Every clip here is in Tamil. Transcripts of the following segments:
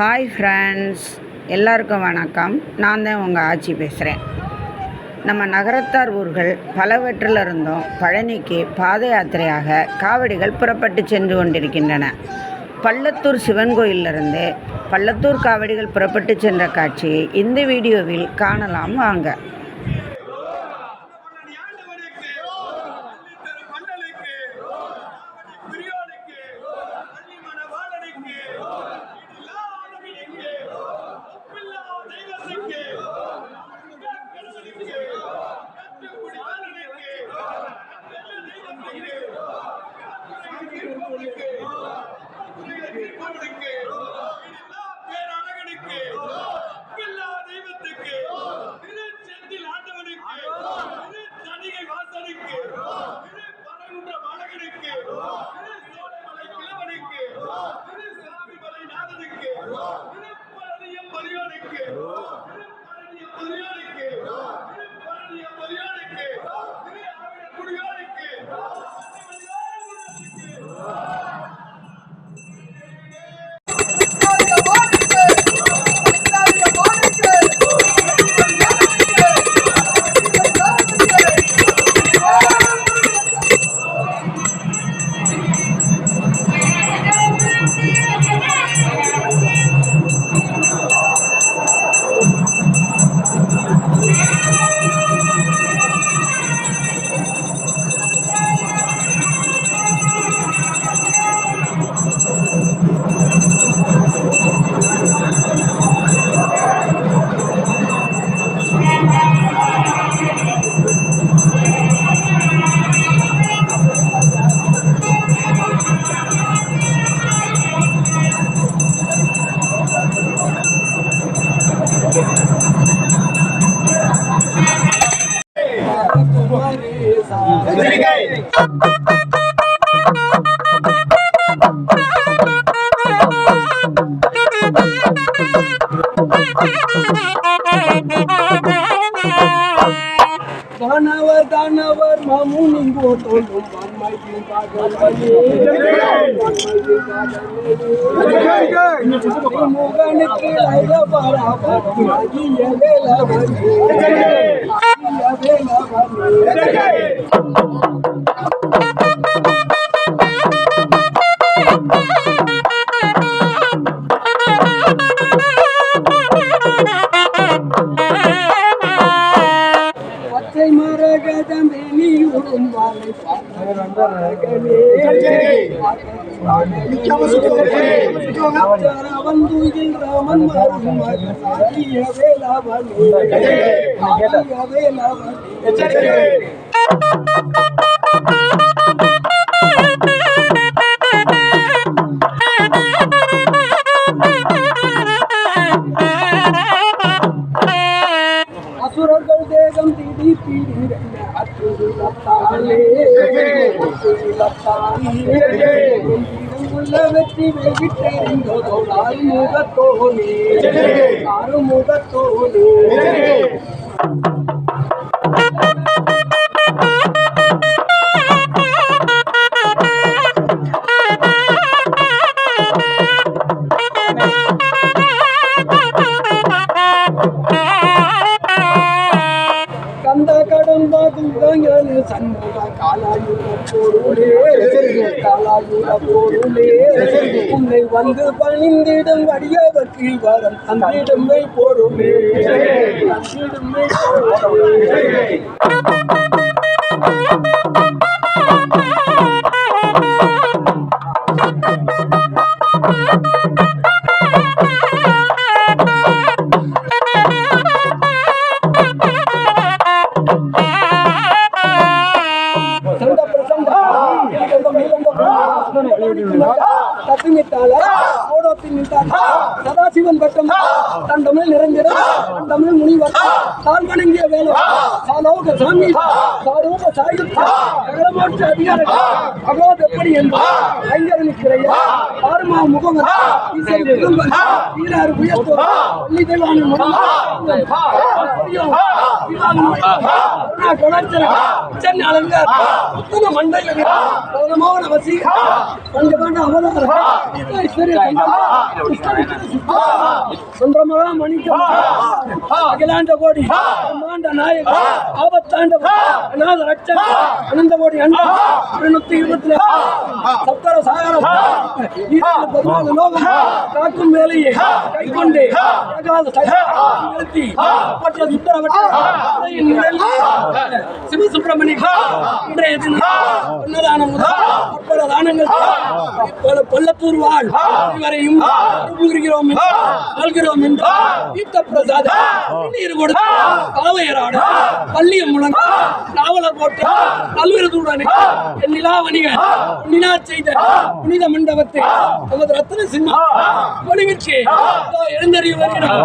ஹாய் ஃப்ரெண்ட்ஸ் எல்லாருக்கும் வணக்கம். நான் தான் உங்கள் ஆட்சி பேசுகிறேன் நம்ம நகரத்தார் ஊர்கள் பலவற்றில் இருந்தும் பழனிக்கு பாத யாத்திரையாக காவடிகள் புறப்பட்டு சென்று கொண்டிருக்கின்றன. பள்ளத்தூர் சிவன் கோயிலிருந்து பள்ளத்தூர் காவடிகள் புறப்பட்டு சென்ற காட்சியை இந்த வீடியோவில் காணலாம் வாங்க. Prova. दानव दानवर, मामू निंगो तो तुम माई जी पागल बने। मुगन के लाइला बारा बारा जी ये बेला बने। பச்சை மரகதம் வெளியூரும் வாழை வந்துகில் ராமன் மரும் மகனாகிய வெற்றி வெகிட்டெறிந்ததோ ஆறுமுகத்தோனே ஆறுமுகத்தோனே உன்னை வந்து பணிந்திடம் வடியவற்றி வரம் தந்திடமை போருமே தந்திடுமை பொருளே சந்த தத்துமித்தால நின்றார் சதாசிவன் பட்டம் தன் தமிழ் நிறைந்திட தன் தமிழ் முனிவர் தான் வணங்கிய வேலை சாலோக சாமி சாரூப சாயுத்த சகலமாற்று அதிகாரம் அகோது எப்படி என்பார் ஐங்கரனுக்கிறைய ஆறுமா முகமது ஈசன் குடும்பம் வீரர் உயர்த்தோ பள்ளி தெய்வான சென்னை அலங்கார் அவதாரம் சுந்தரமகா மணிக்கம் அகிலாண்ட கோடி பிரம்மாண்ட நாயக ஆபத்தாண்ட அநாத ரட்சக அனந்த கோடி அண்ட இருநூத்தி இருபத்தி சப்தர சாகரம் பதினாலு லோகம் காக்கும் வேலையை கைகொண்டு நிறுத்தி சிவசுப்பிரமணியம் இன்றைய தினம் அன்னதானம் முதல் பற்பல தானங்கள் பல பள்ளத்தூர் வாழ் அனைவரையும் அனுபவிக்கிறோம் என்று ஆள்கிறோம் என்று தீர்த்த பிரசாத நீர் கொடுத்து காவையராட பள்ளியம் முழங்க நாவலர் போட்டு நல்விருதுடன் என் நிலாவணிக நிலா செய்த புனித மண்டபத்தை நமது ரத்ன சின்ன ஒளிவிற்கு எழுந்தறிய வருகிறார்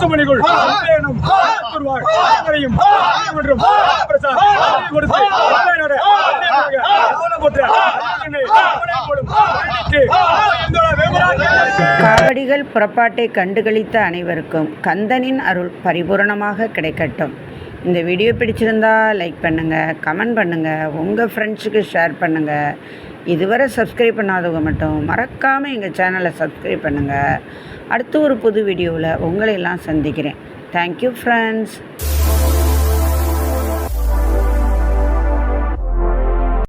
சுமணிக்குள் அனைவரையும் மற்றும் பிரசாத் கொடுத்து காவடிகள் புறப்பாட்டை கண்டுகளித்த அனைவருக்கும் கந்தனின் அருள் பரிபூரணமாக கிடைக்கட்டும். இந்த வீடியோ பிடிச்சிருந்தா லைக் பண்ணுங்கள் கமெண்ட் பண்ணுங்கள் உங்கள் ஃப்ரெண்ட்ஸுக்கு ஷேர் பண்ணுங்கள் இதுவரை சப்ஸ்கிரைப் பண்ணாதவங்க மட்டும் மறக்காமல் எங்கள் சேனலை சப்ஸ்கிரைப் பண்ணுங்கள் அடுத்து ஒரு புது வீடியோவில் உங்களை எல்லாம் சந்திக்கிறேன். Thank you friends